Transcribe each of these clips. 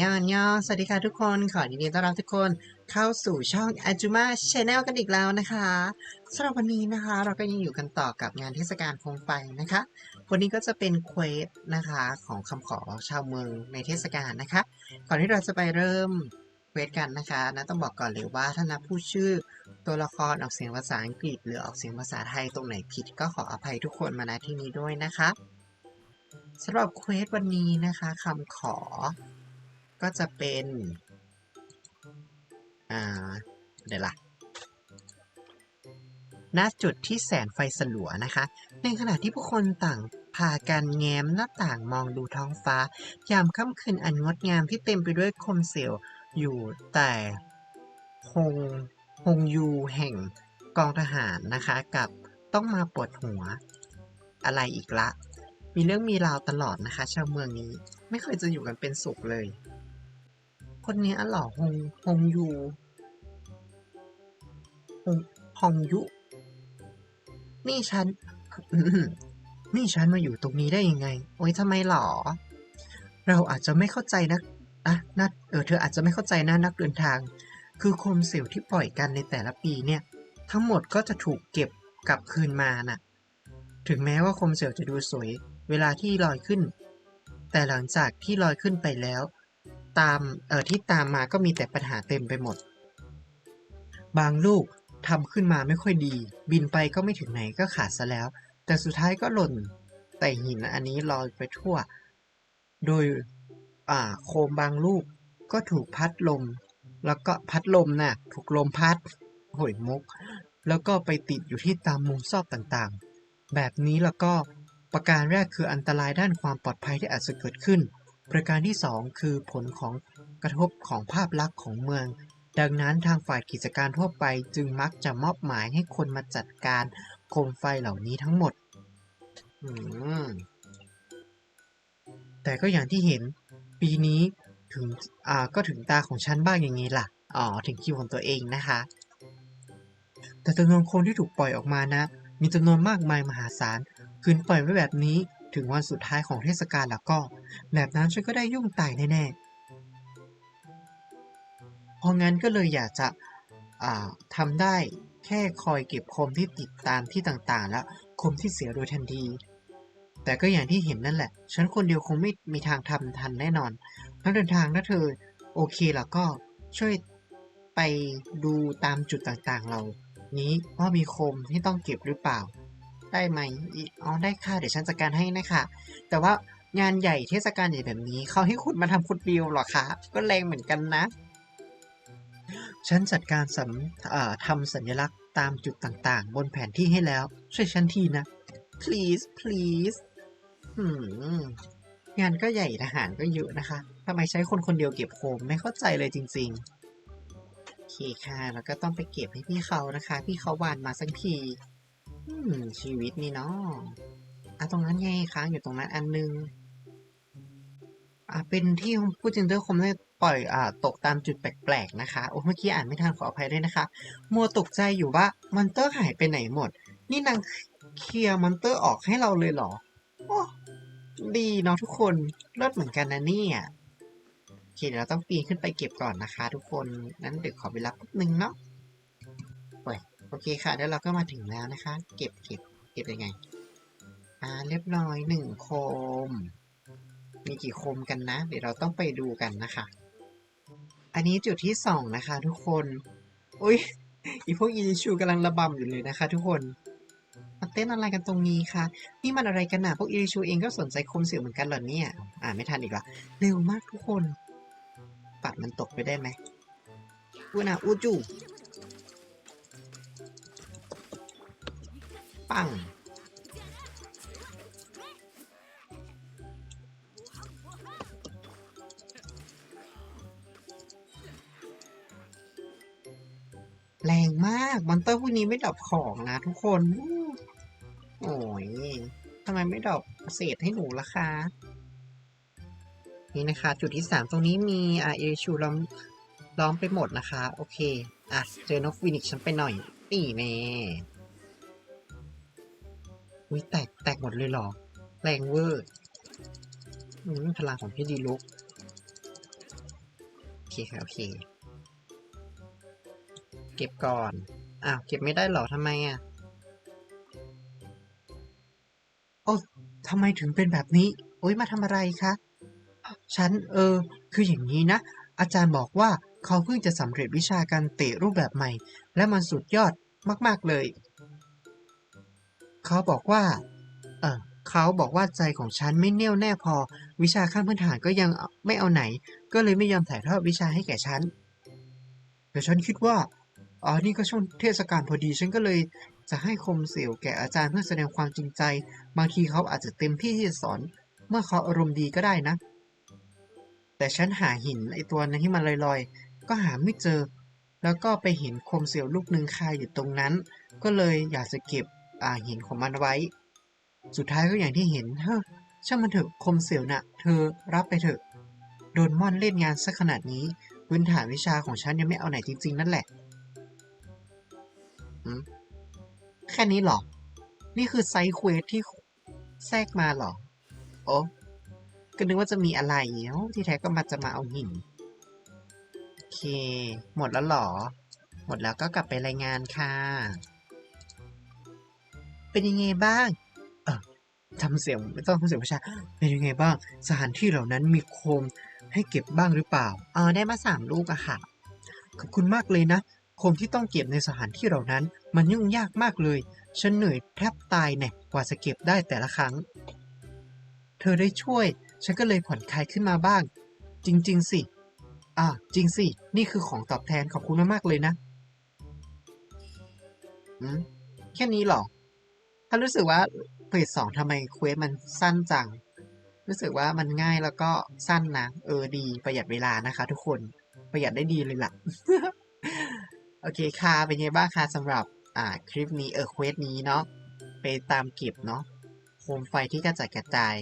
ย่อนย่อสวัสดีค่ะทุกคนขอยินดีต้อนรับทุกคนเข้าสู่ช่อง a j u m a Channel กันอีกแล้วนะคะสำหรับวันนี้นะคะ เราก็ยังอยู่กันต่อกับงานเทศกาลโคมไฟนะคะ วันนี้ก็จะเป็นเควสนะคะของคำขอชาวเมืองในเทศกาลนะคะ ก่อนที่เราจะไปเริ่มเควสกันนะคะนะต้องบอกก่อนเลยว่าถ้านับผู้ชื่อตัวละครออกเสียงภาษาอังกฤษ หรือออกเสียงภาษาไทยตรงไหนผิด ก็ขออภัยทุกคนมาณที่นี้ด้วยนะคะสำหรับเควสวันนี้นะคะคำขอ ก็จะเป็น อ่า เดี๋ยวล่ะณจุดที่แสงไฟสลัวนะคะ ในขณะที่ผู้คนต่างพากันแง้มหน้าต่างมองดูท้องฟ้า ยามค่ำคืนอันงดงามที่เต็มไปด้วยโคมเสียวอยู่แต่ฮงฮงยูแห่งกองทหารนะคะกับต้องมาปวดหัวอะไรอีกละ มีเรื่องมีราวตลอดนะคะ ชาวเมืองนี้ไม่เคยจะอยู่กันเป็นสุขเลย คนนี้อ๋อเหรอฮงฮงยูฮงฮงยุ นี่ฉัน นี่ฉันมาอยู่ตรงนี้ได้ยังไง โอ๊ยทำไมหรอ เราอาจจะไม่เข้าใจนะอะนัดเออเธออาจจะไม่เข้าใจนะนักเดินทาง คือโคมเสียวที่ปล่อยกันในแต่ละปีเนี่ย ทั้งหมดก็จะถูกเก็บกลับคืนมาน่ะ ถึงแม้ว่าโคมเสียวจะดูสวย เวลาที่ลอยขึ้น แต่หลังจากที่ลอยขึ้นไปแล้ว ตามเอ่อที่ตามมาก็มีแต่ปัญหาเต็มไปหมด บางลูกทำขึ้นมาไม่ค่อยดี บินไปก็ไม่ถึงไหนก็ขาดซะแล้ว แต่สุดท้ายก็หล่นแต่หินอันนี้ลอยไปทั่ว โดยอ่าโคมบางลูกก็ถูกพัดลม แล้วก็พัดลมน่ะถูกลมพัดโหยมุก แล้วก็ไปติดอยู่ที่ตามมุมซอกต่างๆ แบบนี้แล้วก็ประการแรกคืออันตรายด้านความปลอดภัยที่อาจจะเกิดขึ้น ประการที่สองคือผลของกระทบของภาพลักษณ์ของเมือง ดังนั้นทางฝ่ายกิจการทั่วไปจึงมักจะมอบหมายให้คนมาจัดการโคมไฟเหล่านี้ทั้งหมดมแต่ก็อย่างที่เห็นปีนี้ถึงอ่าก็ถึงตาของฉันบ้างอย่างนี้ล่ะ อ๋อ ถึงคิวของตัวเองนะคะ แต่จำนวนคนที่ถูกปล่อยออกมานะ มีจำนวนมากมายมหาศาล คืนปล่อยไว้แบบนี้ ถึงวันสุดท้ายของเทศกาลแล้วก็ แบบนั้นฉันก็ได้ยุ่งตายแน่ๆ เพราะงั้นก็เลยอยากจะอ่าทำได้แค่คอยเก็บคมที่ติดตามที่ต่างๆ และคมที่เสียโดยทันที แต่ก็อย่างที่เห็นนั่นแหละ ฉันคนเดียวคงไม่มีทางทำทันแน่นอนนักเดินทางถ้าเธอโอเคแล้วก็ช่วยไปดูตามจุดต่างๆ เรานี้ว่ามีคมที่ต้องเก็บหรือเปล่า ได้ไหมอีอ๋อได้ค่ะเดี๋ยวฉันจัดการให้นะคะ แต่ว่างานใหญ่เทศกาลใหญ่แบบนี้เขาให้คุณมาทำคนเดียวหรอคะก็แรงเหมือนกันนะ ฉันจัดการสำทำสัญลักษณ์ตามจุดต่างๆ บนแผนที่ให้แล้ว ช่วยฉันทีนะ please please หืมงานก็ใหญ่ทหารก็เยอะนะคะทำไมใช้คนคนเดียวเก็บโคมไม่เข้าใจเลยจริงๆโอเคค่ะ แล้วก็ต้องไปเก็บให้พี่เขานะคะ พี่เขาวานมาสักที ชีวิตนี่เนาะอะตรงนั้นไงค้างอยู่ตรงนั้นอันนึง อะเป็นที่ผู้จินเตอร์คมได้ปล่อยอ่าตกตามจุดแปลกๆนะคะ โอ้เมื่อกี้อ่านไม่ทันขออภัยด้วยนะคะ มัวตกใจอยู่ว่ามอนเตอร์หายไปไหนหมด นี่นางเคลียร์มอนเตอร์ออกให้เราเลยเหรอโอ้ดีเนาะทุกคนเลิศเหมือนกันนะเนี่ยโอเคเดี๋ยวเราต้องปีนขึ้นไปเก็บก่อนนะคะ ทุกคนนั้นเดี๋ยวขอเวลาแป๊บนึงเนาะ อ้ยโอเคค่ะเดี๋ยวเราก็มาถึงแล้วนะคะ เก็บเก็บเก็บยังไง อ่า เรียบร้อยหนึ่งโคม มีกี่โคมกันนะ เดี๋ยวเราต้องไปดูกันนะคะ อันนี้จุดที่สองนะคะทุกคน อุ้ยอีพวกอีชูกำลังระบำอยู่เลยนะคะ ทุกคนมาเต้นอะไรกันตรงนี้คะนี่มันอะไรกันนะพวกอีชูเองก็สนใจโคมเสียวเหมือนกันเหรอเนี่ย อ่าไม่ทันอีกละเร็วมากทุกคน ปัดมันตกไปได้ไหมอูนะอูจู ปังแรงมากมอนเตอร์พวกนี้ไม่ดรอปของนะทุกคน โอ้ยทำไมไม่ดรอปเศษให้หนูล่ะคะนี่นะคะ จุดที่สามตรงนี้มีอาเอชูล้อมล้อมไปหมดนะคะ โอเค อะ เจอนกฟินิกฉันไปหน่อย นี่แน่ อุ้ยแตกแตกหมดเลยหรอ แรงเวอร์อืมพลังของพี่ดีลุกโอเคค่ะโอเค เก็บก่อน อ้าว เก็บไม่ได้หรอทำไมอะโอ้ทำไมถึงเป็นแบบนี้ โอ๊ยมาทำอะไรคะ ฉัน เออ คืออย่างนี้นะ อาจารย์บอกว่าเขาเพิ่งจะสำเร็จวิชาการเตะรูปแบบใหม่ และมันสุดยอดมาก ๆ เลย เขาบอกว่า เออเขาบอกว่าใจของฉันไม่แน่วแน่พอ วิชาขั้นพื้นฐานก็ยังไม่เอาไหน ก็เลยไม่ยอมถ่ายทอดวิชาให้แก่ฉันแต่ฉันคิดว่าอ๋อนี่ก็ช่วงเทศกาลพอดี ฉันก็เลยจะให้คมเสียวแก่อาจารย์เพื่อแสดงความจริงใจ บางทีเขาอาจจะเต็มที่ที่จะสอน เมื่อเขาอารมณ์ดีก็ได้นะ แต่ฉันหาหินไอตัวนั้นที่มันลอยๆ ก็หาไม่เจอ แล้วก็ไปเห็นคมเสียวลูกหนึ่งคาอยู่ตรงนั้น ก็เลยอยากจะเก็บ อ่าหินของมันไว้ สุดท้ายก็อย่างที่เห็นเฮ้อช่างมันเถอะคมเสียวน่ะ เธอรับไปเถอะ โดนม่อนเล่นงานซะขนาดนี้พื้นฐานวิชาของฉันยังไม่เอาไหนจริง ๆ นั่นแหละหแค่นี้หรอ นี่คือไซเควสที่แทรกมาหรอ โอ้ก็นึกว่าจะมีอะไรเนาะที่แท้ก็มาจะมาเอาหิน โอเค หมดแล้วหรอ หมดแล้วก็กลับไปรายงานค่ะ เป็นยังไงบ้างเออทำเสียงไม่ต้องทำเสียงประชาเป็นยังไงบ้าง สถานที่เหล่านั้นมีโคมให้เก็บบ้างหรือเปล่าเออได้มาสามลูกอะค่ะขอบคุณมากเลยนะ โคมที่ต้องเก็บในสถานที่เหล่านั้น มันยุ่งยากมากเลย ฉันเหนื่อยแทบตายแน่กว่าจะเก็บได้แต่ละครั้ง เธอได้ช่วย ฉันก็เลยผ่อนคลายขึ้นมาบ้าง จริง ๆ สิ อ่าจริงสิ นี่คือของตอบแทนขอบคุณมากๆเลยนะ อืม แค่นี้หรอ ถ้ารู้สึกว่าเฟสสองทำไมเควสมันสั้นจัง รู้สึกว่ามันง่ายแล้วก็สั้นนะเออดีประหยัดเวลานะคะ ทุกคนประหยัดได้ดีเลยล่ะ โอเคค่ะเป็นไงบ้างคะสำหรับอ่าคลิปนี้เออเควสนี้เนาะไปตามเก็บเนาะโคมไฟที่กระจัดกระจาย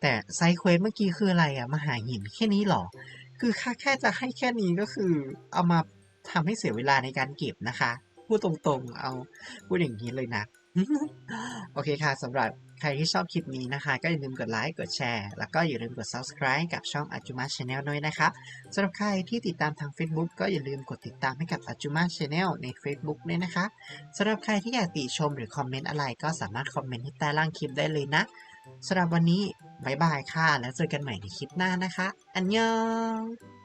แต่ไซเควสเมื่อกี้คืออะไรอะมาหาหินแค่นี้หรอ คือค่าแค่จะให้แค่นี้ก็คือ เอามาทำให้เสียเวลาในการเก็บนะคะ พูดตรงๆ เอาพูดอย่างนี้เลยนะ โอเคค่ะสำหรับใครที่ชอบคลิปนี้นะคะ ก็อย่าลืมกดไลค์กดแชร์ แล้วก็อย่าลืมกด subscribe กับช่อง Ajuma Channel ด้วยนะคะสำหรับใครที่ติดตามทาง Facebook ก็อย่าลืมกดติดตามให้กับ Ajuma Channel ใน Facebook ด้วยนะคะสำหรับใครที่อยากติชมหรือคอมเมนต์อะไรก็สามารถคอมเมนต์ที่ใต้ล่างคลิปได้เลยนะสำหรับวันนี้บายบายค่ะ แล้วเจอกันใหม่ในคลิปหน้านะคะ อันยอง